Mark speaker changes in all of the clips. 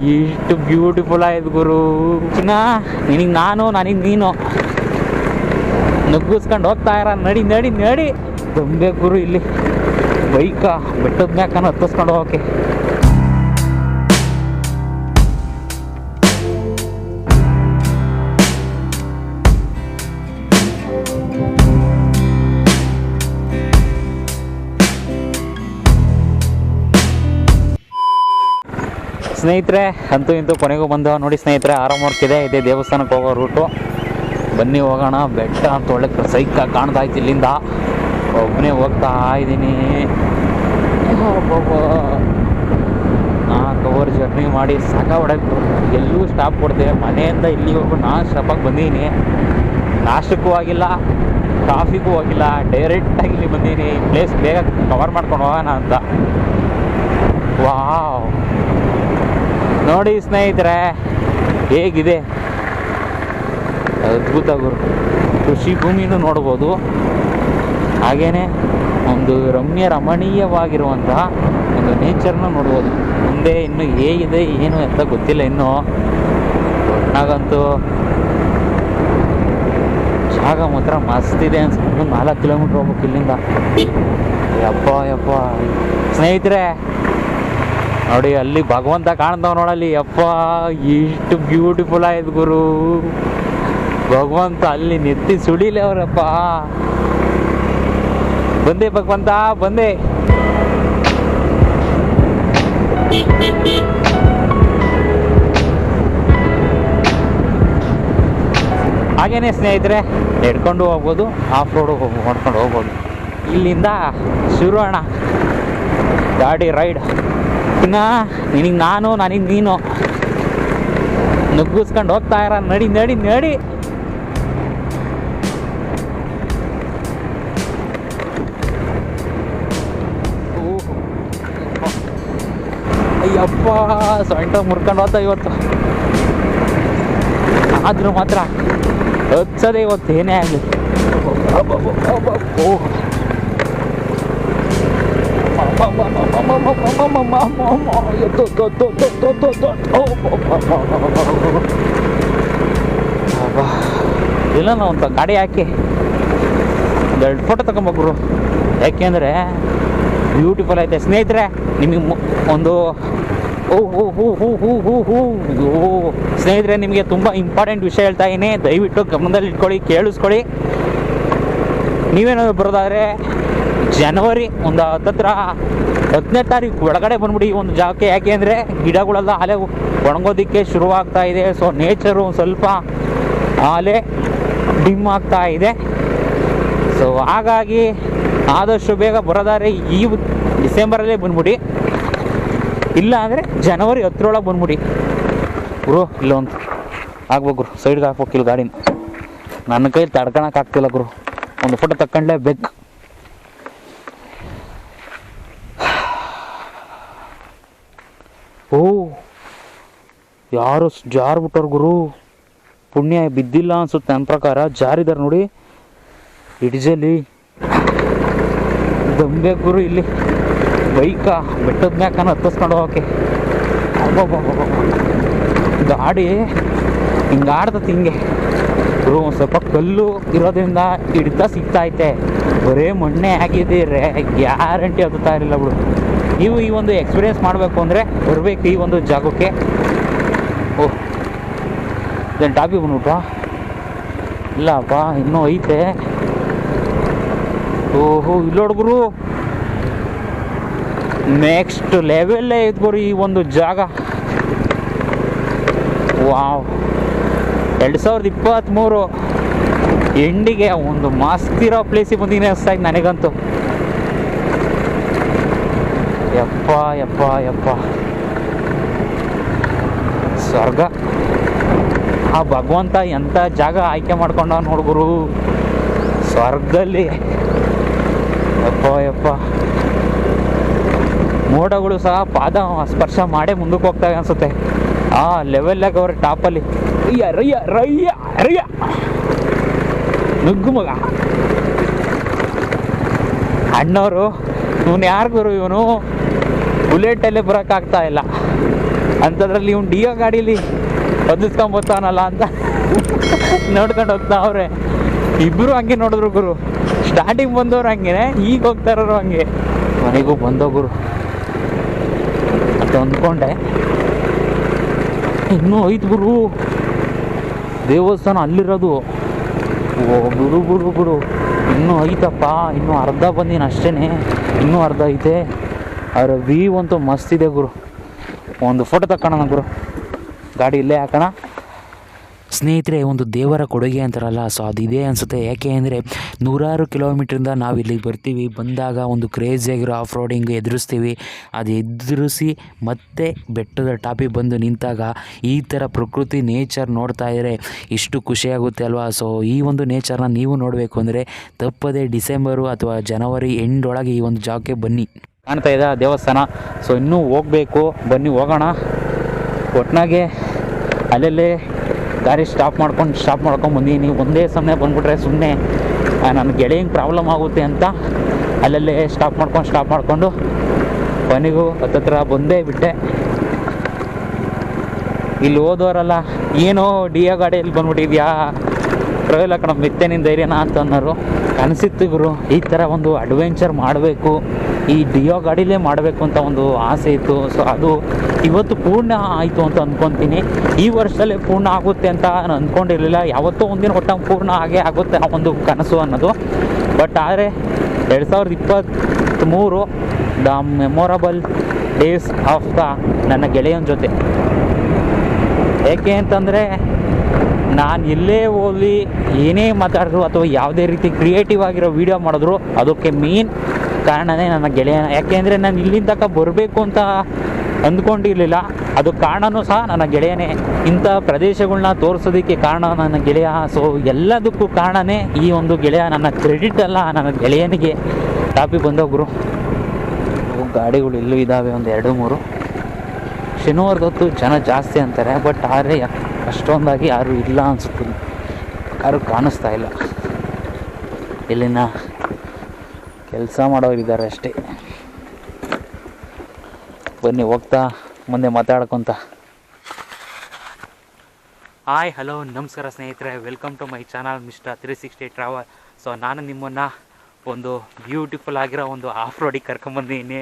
Speaker 1: ಇಷ್ಟು ಬ್ಯೂಟಿಫುಲ್ ಆಯ್ತು ಗುರು. ನಾ, ನಿನಗೆ ನಾನು, ನನಗೆ ನೀನು. ನುಗ್ಗಿಸ್ಕೊಂಡು ಹೋಗ್ತಾ ಇರ, ನಡಿ ನಡಿ ನಡಿ. ದೊಂಬೆ ಗುರು ಇಲ್ಲಿ. ಬೈಕ ಬೆಟ್ಟದ ಮ್ಯಾಕನ ಹತ್ತಿಸ್ಕೊಂಡು ಹೋಗಕ್ಕೆ. ಸ್ನೇಹಿತರೆ, ಅಂತೂ ಇಂತೂ ಕೊನೆಗೂ ಬಂದು ನೋಡಿ ಸ್ನೇಹಿತರೆ ಆರಾಮೋರ್ಕಿದೆ ಇದೆ ದೇವಸ್ಥಾನಕ್ಕೆ ಹೋಗೋ ರೂಟು ಬನ್ನಿ ಹೋಗೋಣ. ಬೆಟ್ಟ ಅಂತ ಒಳ್ಳೆ ಸೈಕ ಕಾಣ್ತಾ ಇತ್ತು ಇಲ್ಲಿಂದ. ಒಬ್ಬನೇ ಹೋಗ್ತಾ ಇದ್ದೀನಿ. ನಾಲ್ಕು ಅವರ್ ಜರ್ನಿ ಮಾಡಿ ಸಾಕ ಹೊಡಕ್ಕೆ ಎಲ್ಲೂ ಸ್ಟಾಪ್ ಕೊಡ್ತೇವೆ ಮನೆಯಿಂದ ಇಲ್ಲಿವರೆಗೂ ನಾನು ಸ್ಟಾಪಾಗಿ ಬಂದೀನಿ. ನಾಷ್ಟಕ್ಕೂ ಆಗಿಲ್ಲ ಕಾಫಿಗೂ ಹೋಗಿಲ್ಲ. ಡೈರೆಕ್ಟಾಗಿ ಇಲ್ಲಿ ಬಂದೀನಿ. ಪ್ಲೇಸ್ ಬೇಗ ಕವರ್ ಮಾಡ್ಕೊಂಡು ಹೋಗೋಣ ಅಂತ. ವಾವ್ ನೋಡಿ ಸ್ನೇಹಿತರೆ, ಹೇಗಿದೆ? ಅದ್ಭುತ ಗುರು. ಕೃಷಿ ಭೂಮಿನೂ ನೋಡ್ಬೋದು. ಹಾಗೇ ಒಂದು ರಮ್ಯ ರಮಣೀಯವಾಗಿರುವಂತಹ ಒಂದು ನೇಚರ್ನ ನೋಡ್ಬೋದು. ಮುಂದೆ ಇನ್ನು ಹೇಗಿದೆ, ಏನು ಅಂತ ಗೊತ್ತಿಲ್ಲ ಇನ್ನು. ನಾಗಂತೂ ಜಾಗ ಮಾತ್ರ ಮಸ್ತ್ ಇದೆ ಅನ್ಸ್ಕೊಂಡು ನಾಲ್ಕು ಕಿಲೋಮೀಟ್ರ್ ಹೋಗ್ಬೇಕು ಇಲ್ಲಿಂದ. ಯಪ್ಪ ಯಪ್ಪ. ಸ್ನೇಹಿತರೆ ನೋಡಿ, ಅಲ್ಲಿ ಭಗವಂತ ಕಾಣ್ತಾವ ನೋಡಲ್ಲಿ. ಯಪ್ಪ, ಇಷ್ಟು ಬ್ಯೂಟಿಫುಲ್ ಆಯ್ತು ಗುರು. ಭಗವಂತ ಅಲ್ಲಿ ನೆತ್ತಿ ಸುಡಿಲಿ ಅವರಪ್ಪ. ಬಂದೆ ಭಗವಂತ, ಬಂದೆ. ಹಾಗೇನೆ ಸ್ನೇಹಿತರೆ, ನಡ್ಕೊಂಡು ಹೋಗ್ಬೋದು ಆಫ್ ರೋಡ್ ಹೋಗಿ, ಹೊಡ್ಕೊಂಡು ಹೋಗ್ಬೋದು. ಇಲ್ಲಿಂದ ಶುರು ಗಾಡಿ ರೈಡ್ ಇನ್ನ ನಿನಗೆ ನಾನು, ನನಗೆ ನೀನು. ನುಗ್ಗಿಸ್ಕೊಂಡು ಹೋಗ್ತಾ ಇರ, ನಡಿ ನಡಿ ನಡಿ. ಅಯ್ಯಪ್ಪ, ಸೊಂಟ ಮುರ್ಕೊಂಡು ಹೋತ ಇವತ್ತು. ಆದ್ರೂ ಮಾತ್ರ ಹಚ್ಚದೆ ಇವತ್ತು ಏನೇ ಆಗಲಿ. ಓಹ್ ಇಲ್ಲ ನಾವು ಒಂದು ಗಾಡಿ ಹಾಕಿ. ಎರಡು ಫೋಟೋ ತಗೊಂಬೋಗ್ರು ಯಾಕೆಂದ್ರೆ ಬ್ಯೂಟಿಫುಲ್ ಐತೆ. ಸ್ನೇಹಿತರೆ, ನಿಮಗೆ ಒಂದು ಓ ಹೂ ಹೂ ಹೂ ಹೂ ಹೂ ಹೂ ಓ ಸ್ನೇಹಿತರೆ, ನಿಮಗೆ ತುಂಬ ಇಂಪಾರ್ಟೆಂಟ್ ವಿಷಯ ಹೇಳ್ತಾ ಇದ್ದೀನಿ. ದಯವಿಟ್ಟು ಗಮನದಲ್ಲಿ ಇಟ್ಕೊಳ್ಳಿ ಕೇಳಿಸ್ಕೊಳ್ಳಿ. ನೀವೇನಾದ್ರು ಬರೋದಾದ್ರೆ ಜನವರಿ ಒಂದು ಹತ್ತತ್ರ ಹತ್ತನೇ ತಾರೀಕು ಒಳಗಡೆ ಬಂದ್ಬಿಡಿ ಒಂದು ಜಾಗಕ್ಕೆ. ಯಾಕೆ ಅಂದರೆ ಗಿಡಗಳೆಲ್ಲ ಅಲೆ ಒಣಗೋದಕ್ಕೆ ಶುರುವಾಗ್ತಾ ಇದೆ. ಸೊ ನೇಚರು ಸ್ವಲ್ಪ ಅಲೆ ಡಿಮ್ ಆಗ್ತಾ ಇದೆ. ಸೊ ಹಾಗಾಗಿ ಆದಷ್ಟು ಬೇಗ ಬರೋದಾರೆ ಈ ಡಿಸೆಂಬರಲ್ಲೇ ಬಂದ್ಬಿಡಿ. ಇಲ್ಲ ಅಂದರೆ ಜನವರಿ ಹತ್ತರೊಳಗೆ ಬಂದ್ಬಿಡಿ. ಗುರು ಇಲ್ಲೊಂದು ಆಗ್ಬೇಕು ಗುರು, ಸೈಡ್ಗೆ ಹಾಕ್ಬೇಕಿಲ್ಲ ಗಾಡಿನ ನನ್ನ ಕೈಲಿ ತಡ್ಕೊಳಕ್ಕಾಗ್ತಿಲ್ಲ ಗುರು. ಒಂದು ಫೋಟೋ ತಕ್ಕೊಂಡ್ಲೇಬೇಕು ಓ, ಯಾರು ಜಾರ್ ಬಿಟ್ಟವ್ರು ಗುರು? ಪುಣ್ಯ ಬಿದ್ದಿಲ್ಲ ಅನ್ಸುತ್ತೆ ನನ್ನ ಪ್ರಕಾರ. ಜಾರಿದಾರೆ ನೋಡಿ. ಇಡಿಜಲ್ಲಿ. ದಂಬೆ ಗುರು ಇಲ್ಲಿ. ಬೈಕ, ಬೆಟ್ಟದ ಮ್ಯಾಕನ ಹತ್ತಿಸ್ಕೊಂಡು ಹೋಗೋಕೆ. ಗಾಡಿ, ಹಿಂಗೆ ಆಡ್ತತಿ ಹಿಂಗೆ. ಗುರು, ಒಂದು ಸ್ವಲ್ಪ ಕಲ್ಲು ಇರೋದ್ರಿಂದ ಹಿಡಿತ ಸಿಗ್ತಾ ಐತೆ. ಬರೇ ಮೊನ್ನೆ ಆಗಿದೆ ರೇ ಗ್ಯಾರಂಟಿ ಹತ್ತುತ್ತಾ ಇರಲಿಲ್ಲ ಬಿಡು. ನೀವು ಈ ಒಂದು ಎಕ್ಸ್ಪೀರಿಯೆನ್ಸ್ ಮಾಡಬೇಕು ಅಂದರೆ ಬರಬೇಕು ಈ ಒಂದು ಜಾಗಕ್ಕೆ. ಓಹ್ ಇದನ್ನು ಟಾಪಿಗೆ ಬಂದ್ಬಿಟ್ವಾ? ಇಲ್ಲಪ್ಪ ಇನ್ನೂ ಐತೆ. ಓಹೋ, ಇಲ್ಲ ಹುಡುಗರು ನೆಕ್ಸ್ಟ್ ಲೆವೆಲ್ಲೇ ಐತೆ ಗುರು ಈ ಒಂದು ಜಾಗ. ವಾವ್. ಎರಡು ಸಾವಿರದ ಇಪ್ಪತ್ತ್ಮೂರು ಎಂಡಿಗೆ ಒಂದು ಮಸ್ತಿರೋ ಪ್ಲೇಸಿಗೆ ಬಂದಿನಿ ಅನಿಸ್ತಾ ಇತ್ತು ನನಗಂತೂ. ಯಪ್ಪ ಯಪ್ಪ ಯಪ್ಪ. ಸ್ವರ್ಗ. ಆ ಭಗವಂತ ಎಂಥ ಜಾಗ ಆಯ್ಕೆ ಮಾಡ್ಕೊಂಡ ನೋಡ್ಗುರು ಸ್ವರ್ಗದಲ್ಲಿ. ಯಪ್ಪ ಯಪ್ಪ. ಮೋಡಗಳು ಸಹ ಪಾದ ಸ್ಪರ್ಶ ಮಾಡೇ ಮುಂದಕ್ಕೆ ಹೋಗ್ತವೆ ಅನ್ಸುತ್ತೆ. ಆ ಲೆವೆಲ್ಲಾಗ ಅವ್ರ ಟಾಪಲ್ಲಿ ರಯ್ಯ ರಯ್ಯ ರಯ್ಯ ರಯ್ಯ ನುಗ್ಗು ಮಗ. ಅಣ್ಣವರು ಇವನು ಯಾರು ಗುರು ಇವನು? ಬುಲೆಟಲ್ಲೇ ಬರೋಕ್ಕಾಗ್ತಾ ಇಲ್ಲ. ಅಂಥದ್ರಲ್ಲಿ ಇವ್ನು ಡಿಯೋ ಗಾಡೀಲಿ ಬದಲಿಸ್ಕೊಂಬತ್ತಾನಲ್ಲ ಅಂತ ನೋಡ್ಕೊಂಡು ಹೋಗ್ತಾ ಅವ್ರೆ. ಇಬ್ಬರು ಹಂಗೆ ನೋಡಿದ್ರು ಗುರು. ಸ್ಟಾರ್ಟಿಂಗ್ ಬಂದವ್ರು ಹಂಗೆ ಈಗ ಹೋಗ್ತಾ ಇರೋರು ಹಂಗೆ. ಮನೆಗೂ ಬಂದೋ ಗುರು. ಅಂತ ಅಂದ್ಕೊಂಡೆ ಇನ್ನೂ ಐದು ಗುರು. ದೇವಸ್ಥಾನ ಅಲ್ಲಿರೋದು. ಓ, ಗುರು ಗುರು ಗುರು. ಇನ್ನೂ ಐತಪ್ಪ. ಇನ್ನೂ ಅರ್ಧ ಬಂದಿನ ಅಷ್ಟೇ ಇನ್ನೂ ಅರ್ಧ ಐತೆ. ಅದರ ವಿ ಅಂತೂ ಮಸ್ತ್ ಇದೆ ಗುರು. ಒಂದು ಫೋಟೋ ತಕ್ಕೋಣ ಗುರು. ಗಾಡಿ ಇಲ್ಲೇ ಹಾಕೋಣ.
Speaker 2: ಸ್ನೇಹಿತರೆ, ಒಂದು ದೇವರ ಕೊಡುಗೆ ಅಂತಾರಲ್ಲ ಸೊ ಅದಿದೆ ಅನಿಸುತ್ತೆ. ಯಾಕೆ ಅಂದರೆ ನೂರಾರು ಕಿಲೋಮೀಟ್ರಿಂದ ನಾವು ಇಲ್ಲಿಗೆ ಬರ್ತೀವಿ. ಬಂದಾಗ ಒಂದು ಕ್ರೇಜಿಯಾಗಿರೋ ಆಫ್ ರೋಡಿಂಗ್ ಎದುರಿಸ್ತೀವಿ. ಅದು ಎದುರಿಸಿ ಮತ್ತೆ ಬೆಟ್ಟದ ಟಾಪಿಗೆ ಬಂದು ನಿಂತಾಗ ಈ ಥರ ಪ್ರಕೃತಿ ನೇಚರ್ ನೋಡ್ತಾ ಇದ್ದರೆ ಇಷ್ಟು ಖುಷಿಯಾಗುತ್ತೆ ಅಲ್ವಾ? ಸೊ ಈ ಒಂದು ನೇಚರ್ನ ನೀವು ನೋಡಬೇಕು ಅಂದರೆ ತಪ್ಪದೇ ಡಿಸೆಂಬರು ಅಥವಾ ಜನವರಿ ಎಂಡ್ ಒಳಗೆ ಈ ಒಂದು ಜಾಗಕ್ಕೆ ಬನ್ನಿ.
Speaker 1: ಕಾಣ್ತಾ ಇದೆ ದೇವಸ್ಥಾನ. ಸೊ ಇನ್ನೂ ಹೋಗಬೇಕು. ಬನ್ನಿ, ಹೋಗೋಣ. ಒಟ್ನಾಗೆ ಅಲ್ಲಲ್ಲೇ ಗಾಡಿ ಸ್ಟಾಪ್ ಮಾಡ್ಕೊಂಡು ಸ್ಟಾಪ್ ಮಾಡ್ಕೊಂಡು ಬಂದೀನಿ. ಒಂದೇ ಸಮಯ ಬಂದ್ಬಿಟ್ರೆ ಸುಮ್ಮನೆ ನನ್ನ ಗೆಳೆಯಂಗೆ ಪ್ರಾಬ್ಲಮ್ ಆಗುತ್ತೆ ಅಂತ ಅಲ್ಲಲ್ಲೇ ಸ್ಟಾಪ್ ಮಾಡ್ಕೊಂಡು ಸ್ಟಾಪ್ ಮಾಡಿಕೊಂಡು ಕೊನೆಗೂ ಹತ್ತತ್ರ ಬಂದೇ ಬಿಟ್ಟೆ. ಇಲ್ಲಿ ಹೋದವರಲ್ಲ, ಏನೋ ಡಿ ಎ ಗಾಡಿಯಲ್ಲಿ ಬಂದ್ಬಿಟ್ಟಿದ್ಯಾ? ಟ್ರೈಲ್ ಕಣ ಮೆತ್ತೆ ನಿನ್ನ ಧೈರ್ಯನ ಅಂತ ಅನ್ನೋರು. ಕನಸಿತ್ತು ಗುರು ಈ ಥರ ಒಂದು ಅಡ್ವೆಂಚರ್ ಮಾಡಬೇಕು. ಈ ಡಿಯೋ ಗಾಡಿಲೇ ಮಾಡಬೇಕು ಅಂತ ಒಂದು ಆಸೆ ಇತ್ತು. ಸೊ ಅದು ಇವತ್ತು ಪೂರ್ಣ ಆಯಿತು ಅಂತ ಅಂದ್ಕೊತೀನಿ ಈ ವರ್ಷದಲ್ಲೇ ಪೂರ್ಣ ಆಗುತ್ತೆ ಅಂತ ನಾನು ಅಂದ್ಕೊಂಡಿರಲಿಲ್ಲ ಯಾವತ್ತೋ ಒಂದಿನ ಹೊಟ್ಟ ಪೂರ್ಣ ಆಗೇ ಆಗುತ್ತೆ ಆ ಒಂದು ಕನಸು ಅನ್ನೋದು. ಬಟ್ ಆದರೆ ಎರಡು ಸಾವಿರದ ಇಪ್ಪತ್ತ್ಮೂರು the memorable days of the ನನ್ನ ಗೆಳೆಯನ ಜೊತೆ. ಏಕೆ ಅಂತಂದರೆ ನಾನು ಇಲ್ಲೇ ಹೋಗಲಿ ಏನೇ ಮಾತಾಡಿದ್ರು ಅಥವಾ ಯಾವುದೇ ರೀತಿ ಕ್ರಿಯೇಟಿವ್ ಆಗಿರೋ ವೀಡಿಯೋ ಮಾಡಿದ್ರು, ಅದಕ್ಕೆ ಮೇನ್ ಕಾರಣನೇ ನನ್ನ ಗೆಳೆಯ. ಯಾಕೆಂದರೆ ನಾನು ಇಲ್ಲಿಂದ ತನಕ ಬರಬೇಕು ಅಂತ ಅಂದ್ಕೊಂಡಿರಲಿಲ್ಲ. ಅದು ಕಾರಣನೂ ಸಹ ನನ್ನ ಗೆಳೆಯನೇ. ಇಂಥ ಪ್ರದೇಶಗಳನ್ನ ತೋರಿಸೋದಕ್ಕೆ ಕಾರಣ ನನ್ನ ಗೆಳೆಯ. ಸೊ ಎಲ್ಲದಕ್ಕೂ ಕಾರಣನೇ ಈ ಒಂದು ಗೆಳೆಯ ನನ್ನ ಕ್ರೆಡಿಟ್ ಅಲ್ಲ, ನನ್ನ ಗೆಳೆಯನಿಗೆ. ಟಾಪಿ ಬಂದೋಗ್ರು ಗಾಡಿಗಳು ಇಲ್ಲೂ ಇದ್ದಾವೆ ಒಂದು ಎರಡು ಮೂರು. ಶನಿವಾರದ ಹೊತ್ತು ಜನ ಜಾಸ್ತಿ ಅಂತಾರೆ ಬಟ್ ಆದರೆ ಅಷ್ಟೊಂದಾಗಿ ಯಾರು ಇಲ್ಲ ಅನ್ಸುತ್ತೆ. ಯಾರು ಕಾಣಿಸ್ತಾ ಇಲ್ಲ. ಇಲ್ಲಿನ ಕೆಲಸ ಮಾಡೋರು ಇದ್ದಾರೆ ಅಷ್ಟೇ. ಬನ್ನಿ, ಹೋಗ್ತಾ, ಮುಂದೆ ಮಾತಾಡ್ಕೊತ. ಹಾಯ್, ಹಲೋ, ನಮಸ್ಕಾರ ಸ್ನೇಹಿತರೆ. Welcome to my channel mister three sixty travel so ನಾನು ನಿಮ್ಮನ್ನು ಒಂದು ಬ್ಯೂಟಿಫುಲ್ ಆಗಿರೋ ಒಂದು ಆಫ್ ರೋಡಿಗೆ ಕರ್ಕೊಂಬಂದಿದ್ದೀನಿ.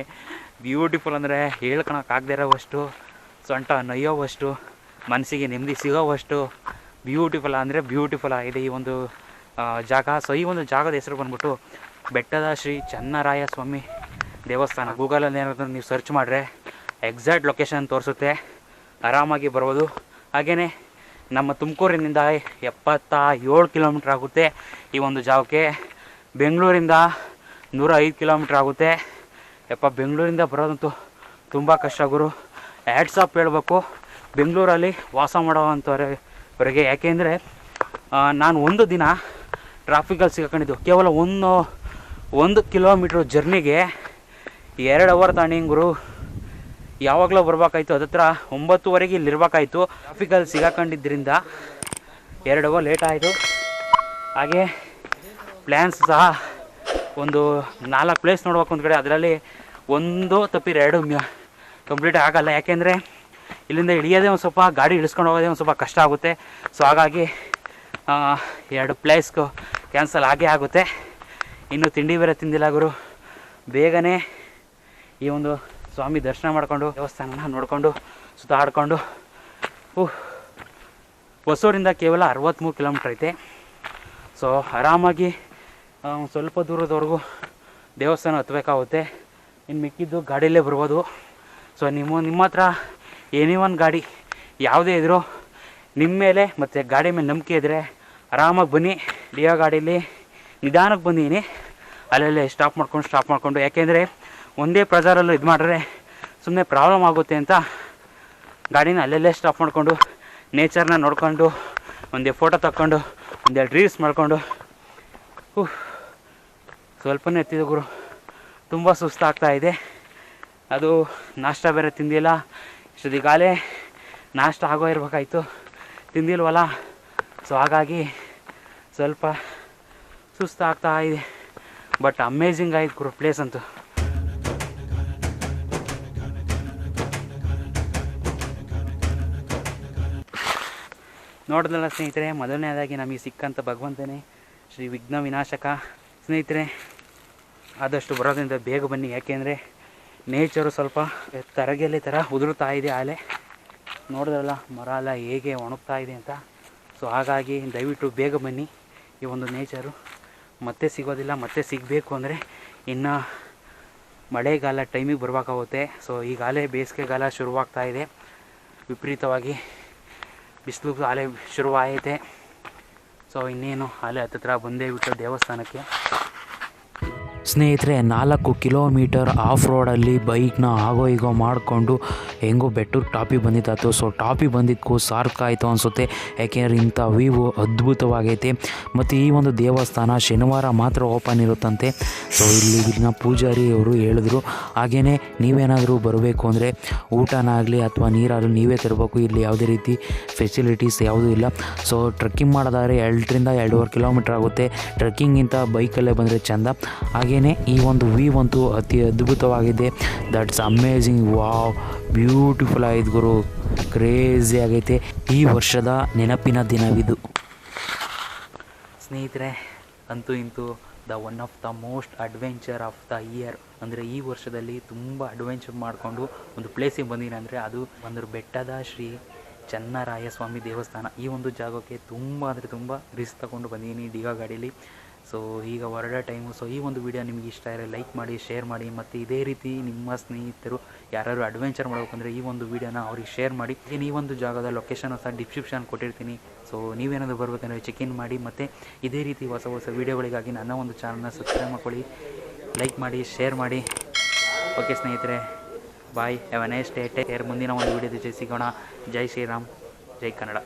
Speaker 1: ಬ್ಯೂಟಿಫುಲ್ ಅಂದರೆ ಹೇಳ್ಕೊಳಕ್ಕಾಗದೇ ಇರೋವಷ್ಟು, ಸೊಂಟ ನೊಯ್ಯೋವಷ್ಟು, ಮನಸ್ಸಿಗೆ ನೆಮ್ಮದಿ ಸಿಗೋವಷ್ಟು ಬ್ಯೂಟಿಫುಲ್ ಅಂದರೆ ಬ್ಯೂಟಿಫುಲ್ ಆಗಿದೆ ಈ ಒಂದು ಜಾಗ. ಸೊ ಈ ಒಂದು ಜಾಗದ ಹೆಸರು ಬಂದ್ಬಿಟ್ಟು ಬೆಟ್ಟದ ಶ್ರೀ ಚನ್ನರಾಯ ಸ್ವಾಮಿ ದೇವಸ್ಥಾನ ಗೂಗಲಲ್ಲಿ ಏನಾದರೂ ನೀವು ಸರ್ಚ್ ಮಾಡಿದ್ರೆ ಎಕ್ಸಾಕ್ಟ್ ಲೊಕೇಶನ್ ತೋರಿಸುತ್ತೆ. ಆರಾಮಾಗಿ ಬರ್ಬೋದು. ಹಾಗೆಯೇ ನಮ್ಮ ತುಮಕೂರಿನಿಂದ ಎಪ್ಪತ್ತ ಏಳು ಕಿಲೋಮೀಟ್ರ್ ಆಗುತ್ತೆ ಈ ಒಂದು ಜಾಗಕ್ಕೆ. ಬೆಂಗಳೂರಿಂದ ನೂರ ಐದು ಕಿಲೋಮೀಟ್ರ್ ಆಗುತ್ತೆ. ಯಪ್ಪ, ಬೆಂಗಳೂರಿಂದ ಬರೋದಂತೂ ತುಂಬ ಕಷ್ಟ ಗುರು. ಆ್ಯಡ್ಸಪ್ ಹೇಳಬೇಕು. ಬೆಂಗಳೂರಲ್ಲಿ ವಾಸ ಮಾಡೋವಂಥವ್ರಿಗೆ ಯಾಕೆಂದರೆ ನಾನು ಒಂದು ದಿನ ಟ್ರಾಫಿಕಲ್ಲಿ ಸಿಗಾಕೊಂಡಿದ್ದು ಕೇವಲ ಒಂದು ಒಂದು ಕಿಲೋಮೀಟ್ರ್ ಜರ್ನಿಗೆ ಎರಡು ಅವರ್ ತಾಂಡಿಂಗ್ ಗುರು. ಯಾವಾಗಲೂ ಬರ್ಬೇಕಾಯ್ತು. ಅದತ್ರ ಒಂಬತ್ತುವರೆಗೆ ಇಲ್ಲಿ ಇರಬೇಕಾಯ್ತು. ಟ್ರಾಫಿಕಲ್ಲಿ ಸಿಗಾಕೊಂಡಿದ್ದರಿಂದ ಎರಡು ಅವರ್ ಲೇಟ್ ಆಯಿತು. ಹಾಗೆ ಪ್ಲ್ಯಾನ್ಸ್ ಸಹ ಒಂದು ನಾಲ್ಕು ಪ್ಲೇಸ್ ನೋಡ್ಬೇಕು ಒಂದು ಅದರಲ್ಲಿ ಒಂದು ತಪ್ಪಿರ ಎರಡು ಕಂಪ್ಲೀಟ್ ಆಗಲ್ಲ. ಯಾಕೆಂದರೆ ಇಲ್ಲಿಂದ ಇಳಿಯೋದೇ ಒಂದು ಸ್ವಲ್ಪ, ಗಾಡಿ ಇಳಿಸ್ಕೊಂಡು ಹೋಗೋದೇ ಒಂದು ಸ್ವಲ್ಪ ಕಷ್ಟ ಆಗುತ್ತೆ. ಸೊ ಹಾಗಾಗಿ ಎರಡು ಪ್ಲೇಸ್ಗೂ ಕ್ಯಾನ್ಸಲ್ ಆಗೇ ಆಗುತ್ತೆ. ಇನ್ನು ತಿಂಡಿ ಬೇರೆ ತಿಂದಿಲ್ಲ ಗುರು. ಬೇಗನೆ ಈ ಒಂದು ಸ್ವಾಮಿ ದರ್ಶನ ಮಾಡಿಕೊಂಡು ದೇವಸ್ಥಾನನ ನೋಡಿಕೊಂಡು ಸುತ್ತಾಡ್ಕೊಂಡು ಉಹ್ ಹೊಸೂರಿಂದ ಕೇವಲ ಅರವತ್ತ್ಮೂರು ಕಿಲೋಮೀಟ್ರ್ ಐತೆ. ಸೊ ಆರಾಮಾಗಿ ಸ್ವಲ್ಪ ದೂರದವರೆಗೂ ದೇವಸ್ಥಾನ ಹತ್ತಬೇಕಾಗುತ್ತೆ ಇನ್ನು ಮಿಕ್ಕಿದ್ದು ಗಾಡಿಯಲ್ಲೇ ಬರ್ಬೋದು. ಸೊ ನಿಮ್ಮ ನಿಮ್ಮ ಹತ್ರ ಎನಿ ಒನ್ ಗಾಡಿ ಯಾವುದೇ ಇದ್ದರೂ ನಿಮ್ಮ ಮೇಲೆ ಮತ್ತು ಗಾಡಿ ಮೇಲೆ ನಂಬಿಕೆ ಇದ್ದರೆ ಆರಾಮಾಗಿ ಬನ್ನಿ. ಡಿಯೋ ಗಾಡೀಲಿ ನಿಧಾನಕ್ಕೆ ಬಂದೀನಿ ಅಲ್ಲಲ್ಲೇ ಸ್ಟಾಪ್ ಮಾಡ್ಕೊಂಡು ಸ್ಟಾಪ್ ಮಾಡಿಕೊಂಡು. ಯಾಕೆಂದರೆ ಒಂದೇ ಪ್ರಜಾರಲ್ಲೂ ಇದು ಮಾಡಿದ್ರೆ ಸುಮ್ಮನೆ ಪ್ರಾಬ್ಲಮ್ ಆಗುತ್ತೆ ಅಂತ ಗಾಡಿನ ಅಲ್ಲಲ್ಲೇ ಸ್ಟಾಪ್ ಮಾಡಿಕೊಂಡು ನೇಚರ್ನ ನೋಡ್ಕೊಂಡು, ಒಂದೇ ಫೋಟೋ ತಕ್ಕೊಂಡು ಒಂದೆರಡು ರೀಲ್ಸ್ ಮಾಡಿಕೊಂಡು. ಹೂ ಸ್ವಲ್ಪನೇ ಎತ್ತಿದೆ ಗುರು. ತುಂಬ ಸುಸ್ತಾಗ್ತಾ ಇದೆ. ಅದು ನಾಷ್ಟ ಬೇರೆ ತಿಂದಿಲ್ಲ. ಇಷ್ಟೊತ್ತಿಗಾಲೇ ನಾಷ್ಟ ಆಗೋ ಇರಬೇಕಾಯ್ತು. ತಿಂದಿಲ್ವಲ್ಲ? ಸೊ ಹಾಗಾಗಿ ಸ್ವಲ್ಪ ಸುಸ್ತಾಗ್ತಾ ಇದೆ. ಬಟ್ ಅಮೇಝಿಂಗ್ ಆಯ್ತು ಗುರು ಪ್ಲೇಸ್ ಅಂತೂ. ನೋಡಿದ್ರಲ್ಲ ಸ್ನೇಹಿತರೆ, ಮೊದಲನೇದಾಗಿ ನಮಗೆ ಸಿಕ್ಕಂಥ ಭಗವಂತನೇ, ಶ್ರೀ ವಿಘ್ನ ವಿನಾಶಕ. ಸ್ನೇಹಿತರೆ, ಆದಷ್ಟು ಬರೋದ್ರಿಂದ ಬೇಗ ಬನ್ನಿ. ಯಾಕೆಂದರೆ ನೇಚರು ಸ್ವಲ್ಪ ತರಗೆಲೆ ಥರ ಉದುರುತ್ತಾ ಇದೆ ಆಲೆ. ನೋಡಿದ್ರಲ್ಲ, ಮರ ಎಲ್ಲ ಹೇಗೆ ಒಣಗ್ತಾ ಇದೆ ಅಂತ. ಸೊ ಹಾಗಾಗಿ ದಯವಿಟ್ಟು ಬೇಗ ಬನ್ನಿ ಈ ಒಂದು ನೇಚರು ಮತ್ತೆ ಸಿಗೋದಿಲ್ಲ, ಮತ್ತೆ ಸಿಗಬೇಕು ಅಂದರೆ ಇನ್ನು ಮಳೆಗಾಲ ಟೈಮಿಗೆ ಬರಬೇಕಾಗುತ್ತೆ ಸೊ ಈಗಾಗಲೇ ಬೇಸಿಗೆಗಾಲ ಶುರುವಾಗ್ತಾ ಇದೆ. ವಿಪರೀತವಾಗಿ ಬಿಸಿಲು ಆಲೆ ಶುರುವಾಗೈತೆ. ಸೊ ಇನ್ನೇನು, ಆಲೆ ಹತ್ತತ್ರ ಬಂದೇ ಬಿಟ್ಟು ದೇವಸ್ಥಾನಕ್ಕೆ.
Speaker 2: ಸ್ನೇಹಿತರೆ, ನಾಲ್ಕು ಕಿಲೋಮೀಟರ್ ಆಫ್ ರೋಡಲ್ಲಿ ಬೈಕ್ನ ಆಗೋ ಈಗೋ ಮಾಡಿಕೊಂಡು ಹೆಂಗೋ ಬೆಟ್ಟೂರು ಟಾಪಿ ಬಂದಿದ್ದಾತು ಸೊ, ಟಾಪಿ ಬಂದಿದ್ದಕ್ಕೂ ಸಾರ್ಕಾಯಿತು ಅನಿಸುತ್ತೆ. ಯಾಕೆಂದರೆ ಇಂಥ ವೀವು ಅದ್ಭುತವಾಗೈತೆ. ಮತ್ತು ಈ ಒಂದು ದೇವಸ್ಥಾನ ಶನಿವಾರ ಮಾತ್ರ ಓಪನ್ ಇರುತ್ತಂತೆ. ಸೊ, ಇಲ್ಲಿ ಇಲ್ಲಿನ ಪೂಜಾರಿ ಅವರು ಹೇಳಿದ್ರು. ಹಾಗೆಯೇ ನೀವೇನಾದರೂ ಬರಬೇಕು ಅಂದರೆ ಊಟನಾಗಲಿ ಅಥವಾ ನೀರಾಗಲಿ ನೀವೇ ತರಬೇಕು. ಇಲ್ಲಿ ಯಾವುದೇ ರೀತಿ ಫೆಸಿಲಿಟೀಸ್ ಯಾವುದೂ ಇಲ್ಲ. ಸೊ ಟ್ರೆಕ್ಕಿಂಗ್ ಮಾಡೋದಾದ್ರೆ ಎರಡರಿಂದ ಎರಡೂವರೆ ಕಿಲೋಮೀಟ್ರ್ ಆಗುತ್ತೆ. ಟ್ರೆಕ್ಕಿಂಗಿಂತ ಬೈಕಲ್ಲೇ ಬಂದರೆ ಚೆಂದ. ಹಾಗೆಯೇ ಈ ಒಂದು ವೀವ್ ಅಂತೂ ಅತಿ ಅದ್ಭುತವಾಗಿದೆ. ದಟ್ಸ್ ಅಮೇಝಿಂಗ್ ವಾವ್ ಬ್ಯೂಟಿಫುಲ್ ಆಗಿದೆ ಗುರು. ಕ್ರೇಜಿ ಆಗೈತೆ. ಈ ವರ್ಷದ ನೆನಪಿನ ದಿನವಿದು.
Speaker 1: ಸ್ನೇಹಿತರೆ, ಅಂತೂ ಇಂತೂ the one of the most adventure of the year ಅಂದರೆ ಈ ವರ್ಷದಲ್ಲಿ ತುಂಬ ಅಡ್ವೆಂಚರ್ ಮಾಡಿಕೊಂಡು ಒಂದು ಪ್ಲೇಸಿಗೆ ಬಂದಿನಿ ಅಂದರೆ ಅದು ಒಂದು ಬೆಟ್ಟದ ಶ್ರೀ ಚನ್ನರಾಯ ಸ್ವಾಮಿ ದೇವಸ್ಥಾನ. ಈ ಒಂದು ಜಾಗಕ್ಕೆ ತುಂಬ ಅಂದರೆ ತುಂಬ ರಿಸ್ಕ್ ತಗೊಂಡು ಬಂದಿದ್ದೀನಿ ಡಿಗಾ ಗಾಡೀಲಿ. ಸೊ ಈಗ ಹೊರಡೋ ಟೈಮು ಸೊ ಈ ಒಂದು ವಿಡಿಯೋ ನಿಮಗೆ ಇಷ್ಟ ಇರೋ ಲೈಕ್ ಮಾಡಿ ಶೇರ್ ಮಾಡಿ, ಮತ್ತು ಇದೇ ರೀತಿ ನಿಮ್ಮ ಸ್ನೇಹಿತರು ಯಾರು ಅಡ್ವೆಂಚರ್ ಮಾಡಬೇಕಂದ್ರೆ ಈ ಒಂದು ವಿಡಿಯೋನ ಅವ್ರಿಗೆ ಶೇರ್ ಮಾಡಿ. ಈ ಒಂದು ಜಾಗದ ಲೊಕೇಶನ್ ಸಹ ಡಿಸ್ಕ್ರಿಪ್ಷನ್ ಕೊಟ್ಟಿರ್ತೀನಿ. ಸೊ ನೀವೇನಾದರೂ ಬರಬೇಕಂದ್ರೆ ಚೆಕ್ ಇನ್ ಮಾಡಿ, ಮತ್ತು ಇದೇ ರೀತಿ ಹೊಸ ಹೊಸ ವೀಡಿಯೋಗಳಿಗಾಗಿ ನನ್ನ ಒಂದು ಚಾನಲ್ನ ಸಬ್ಸ್ಕ್ರೈಬ್ ಮಾಡ್ಕೊಳ್ಳಿ. ಲೈಕ್ ಮಾಡಿ ಶೇರ್ ಮಾಡಿ. ಓಕೆ ಸ್ನೇಹಿತರೆ bye have honest nice day take care ಮುಂದಿನ ಒಂದು ವಿಡಿಯೋದ ಜೈ ಸಿಗೋಣ. ಜೈ ಶ್ರೀರಾಮ್. ಜೈ ಕನ್ನಡ.